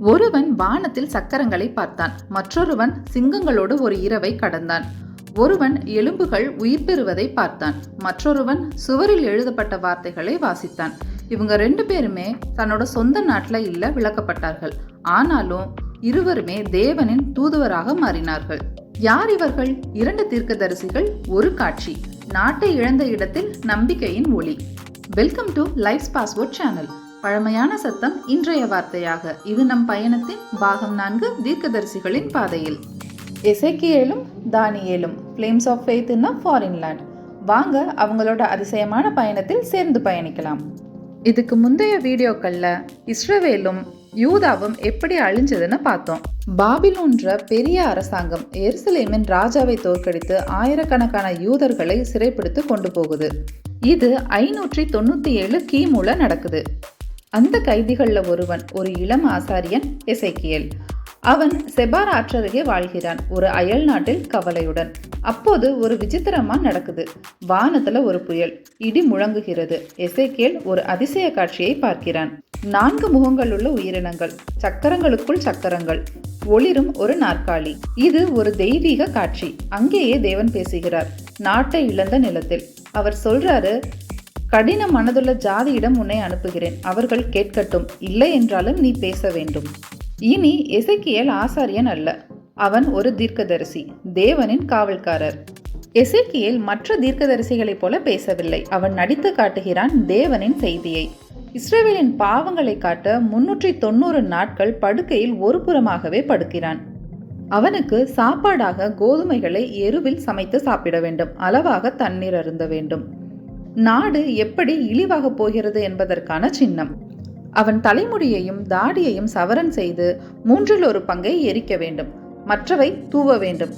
ஒருவன் வானத்தில் சக்கரங்களை பார்த்தான். மற்றொருவன் சிங்கங்களோடு ஒரு இரவை கடந்தான். ஒருவன் எலும்புகள் உயிர் பெறுவதை பார்த்தான். மற்றொருவன் சுவரில் எழுதப்பட்ட வார்த்தைகளை வாசித்தான். இவங்க ரெண்டு பேருமே தன்னோட சொந்த நாட்டில் இல்ல விளக்கப்பட்டார்கள். ஆனாலும் இருவருமே தேவனின் தூதுவராக மாறினார்கள். யார் இவர்கள்? இரண்டு தீர்க்கதரிசிகள் ஒரு காட்சி. நாட்டை இழந்த இடத்தில் நம்பிக்கையின் ஒளி. Welcome to life password channel பழமையான சத்தம் இன்றைய வார்த்தையாக. இது நம் பயணத்தின் பாகம் நான்கு தீர்க்கதரிசிகளின் பாதையில். எசைக்கியலும் தானியேலும் flames of faith in foreign land வாங்க அவங்களோட அதிசயமான பயணத்தில் சேர்ந்து பயணிக்கலாம். இதுக்கு முந்தைய வீடியோக்களில் இஸ்ரவேலும் யூதாவும் எப்படி அழிஞ்சதுன்னு பார்த்தோம். பாபிலோன்ற பெரிய அரசாங்கம் எருசலேமின் ராஜாவை தோற்கடித்து ஆயிரக்கணக்கான யூதர்களை சிறைப்பிடித்து கொண்டு போகுது. இது ஐநூற்றி தொண்ணூற்றி ஏழு கிமுல நடக்குது. அந்த கைதிகளில் ஒருவன் ஒரு இளம் ஆசாரியன் எசைக்கியல். அவன் செபார் ஆற்றருகே வாழ்கிறான் ஒரு அயல் நாட்டில் கவலையுடன். அப்போது ஒரு விசித்திரமா நடக்குது. வானத்துல ஒரு புயல். இடி முழங்குகிறது. எசேக்கியல் ஒரு அதிசய காட்சியை பார்க்கிறான். நான்கு முகங்கள் உள்ள உயிரினங்கள். சக்கரங்களுக்குள் சக்கரங்கள். ஒளிரும் ஒரு நாற்காலி. இது ஒரு தெய்வீக காட்சி. அங்கேயே தேவன் பேசுகிறார். நாட்டை இழந்த நிலத்தில். அவர் சொல்றாரு கடின மனதுள்ள ஜாதியிடம் உன்னை அனுப்புகிறேன். அவர்கள் கேட்கட்டும். இல்லை என்றாலும் நீ பேச வேண்டும். இனி எசேக்கியேல் ஆசாரியன் அல்ல. அவன் ஒரு தீர்க்கதரிசி தேவனின் காவல்காரர். எசேக்கியேல் மற்ற தீர்க்கதரிசிகளைப் போல பேசவில்லை. அவன் நடித்து காட்டுகிறான் தேவனின் செய்தியை. இஸ்ரேவேலின் பாவங்களை காட்ட முன்னூற்றி தொண்ணூறு நாட்கள் படுக்கையில் ஒரு புறமாகவே படுக்கிறான். அவனுக்கு சாப்பாடாக கோதுமைகளை எருவில் சமைத்து சாப்பிட வேண்டும். அளவாக தண்ணீர் அருந்த வேண்டும். நாடு எப்படி இழிவாக போகிறது என்பதற்கான சின்னம். அவன் தலைமுடியையும் தாடியையும் சவரன் செய்து மூன்றில் ஒரு பங்கை எரிக்க வேண்டும். மற்றவை தூவ வேண்டும்.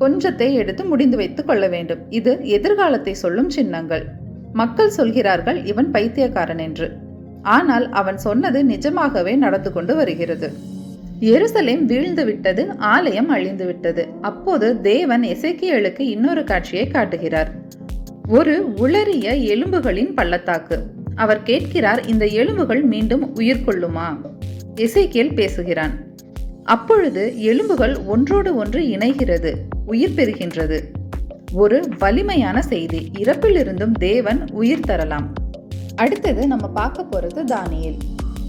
கொஞ்சத்தை எடுத்து முடிந்து வைத்துக் கொள்ள வேண்டும். இது எதிர்காலத்தை சொல்லும் சின்னங்கள். மக்கள் சொல்கிறார்கள் இவன் பைத்தியக்காரன் என்று. ஆனால் அவன் சொன்னது நிஜமாகவே நடந்து கொண்டு வருகிறது. எருசலேம் வீழ்ந்து விட்டது ஆலயம் அழிந்து விட்டது. அப்போது தேவன் எசைக்கியலுக்கு இன்னொரு காட்சியை காட்டுகிறார். ஒரு உளறிய எலும்புகளின் பள்ளத்தாக்கு. அவர் கேட்கிறார் இந்த எலும்புகள் மீண்டும் உயிர் கொள்ளுமா? இசைக்கேல் பேசுகிறான் அப்பொழுது எலும்புகள் ஒன்றோடு ஒன்று இணைகிறது உயிர் பெறுகின்றது. ஒரு வலிமையான செய்தி இறப்பிலிருந்தும் தேவன் உயிர் தரலாம். அடுத்தது நம்ம பார்க்க போறது தானியல்.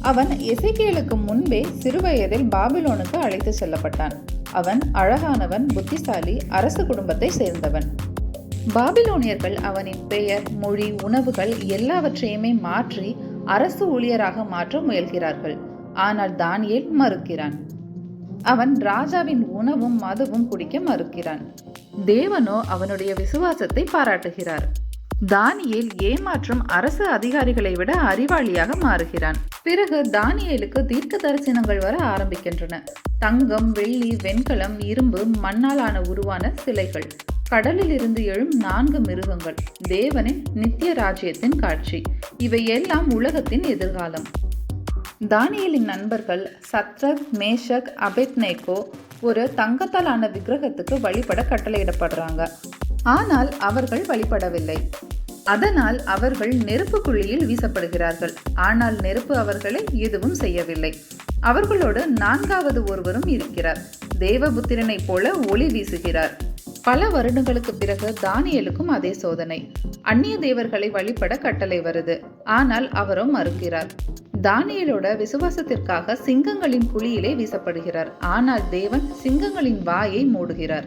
அவன் இசைக்கேலுக்கு முன்பே சிறுவயதில் பாபிலோனுக்கு அழைத்து செல்லப்பட்டான். அவன் அழகானவன் புத்திசாலி அரசு குடும்பத்தை சேர்ந்தவன். பாபிலோனியர்கள் அவனின் பெயர் மொழி உணவுகள் எல்லாவற்றையுமே மாற்றி அரசு ஊழியராக மாற்ற முயல்கிறார்கள். ஆனால் தானியேல் மறுக்கிறான். அவன் ராஜாவின் உணவும் மதுவும் குடிக்க மறுக்கிறான். தேவனோ அவனுடைய விசுவாசத்தை பாராட்டுகிறார். தானியேல் ஏமாற்றும் அரசு அதிகாரிகளை விட அறிவாளியாக மாறுகிறான். பிறகு தானியேலுக்கு தீர்க்க தரிசனங்கள் வர ஆரம்பிக்கின்றன. தங்கம் வெள்ளி வெண்கலம் இரும்பு மண்ணாலான உருவான சிலைகள். கடலில் இருந்து எழும் நான்கு மிருகங்கள். தேவனின் நித்திய ராஜ்யத்தின் காட்சி. இவை எல்லாம் உலகத்தின் எதிர்காலம். தானியலின் நண்பர்கள் சத்ரக் மேஷக் அபெத்னேகோ ஒரு தங்கத்தாலான விக்கிரகத்துக்கு வழிபட கட்டளையிடப்படுறாங்க. ஆனால் அவர்கள் வழிபடவில்லை. அதனால் அவர்கள் நெருப்பு குழியில் வீசப்படுகிறார்கள். ஆனால் நெருப்பு அவர்களை எதுவும் செய்யவில்லை. அவர்களோடு நான்காவது ஒருவரும் இருக்கிறார். தேவபுத்திரனைப் போல ஒளி வீசுகிறார். பல வருடங்களுக்கு பிறகு தானியலுக்கும் அதே சோதனை. அந்நிய தேவர்களை வழிபட கட்டளை வருது. ஆனால் அவரும் மறுக்கிறார். தானியலோட விசுவாசத்திற்காக சிங்கங்களின் குழியிலே வீசப்படுகிறார். ஆனால் தேவன் சிங்கங்களின் வாயை மூடுகிறார்.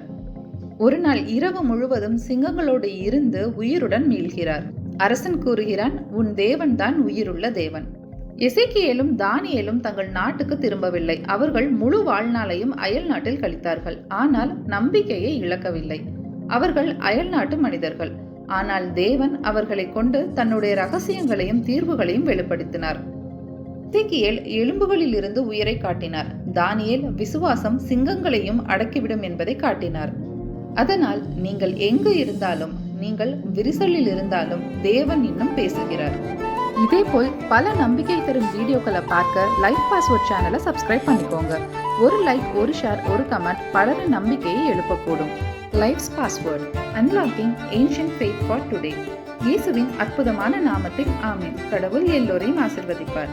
ஒரு நாள் இரவு முழுவதும் சிங்கங்களோடு இருந்து உயிருடன் மீள்கிறார். அரசன் கூறுகிறான் உன் தேவன் தான் உயிருள்ள தேவன். இசைக்கியலும் தானியேலும் தங்கள் நாட்டுக்கு திரும்பவில்லை. அவர்கள் முழு வாழ்நாளையும் அயல் நாட்டில் கழித்தார்கள். ஆனால் நம்பிக்கையை இழக்கவில்லை. அவர்கள் அயல் நாட்டு மனிதர்கள். ஆனால் தேவன் அவர்களை கொண்டு தன்னுடைய ரகசியங்களையும் தீர்வுகளையும் வெளிப்படுத்தினார். இசைக்கியல் எலும்புகளில் இருந்து உயிரை காட்டினார். தானியேல் விசுவாசம் சிங்கங்களையும் அடக்கிவிடும் என்பதை காட்டினார். அதனால் நீங்கள் எங்கு இருந்தாலும் நீங்கள் விரிசலில் இருந்தாலும் தேவன் இன்னும் பேசுகிறார். இதேபோல் பல நம்பிக்கை தரும் வீடியோக்களை பார்க்க லைஃப் பாஸ்வேர்ட் சேனலை சப்ஸ்கிரைப் பண்ணிக்கோங்க. ஒரு லைக் ஒரு ஷேர் ஒரு கமெண்ட் பலரின் நம்பிக்கையை எழுப்பக்கூடும். Life's password unlocking ancient faith for today இயேசுவின் அற்புதமான நாமத்தில் ஆமீன். கடவுள் எல்லோரையும் ஆசிர்வதிப்பார்.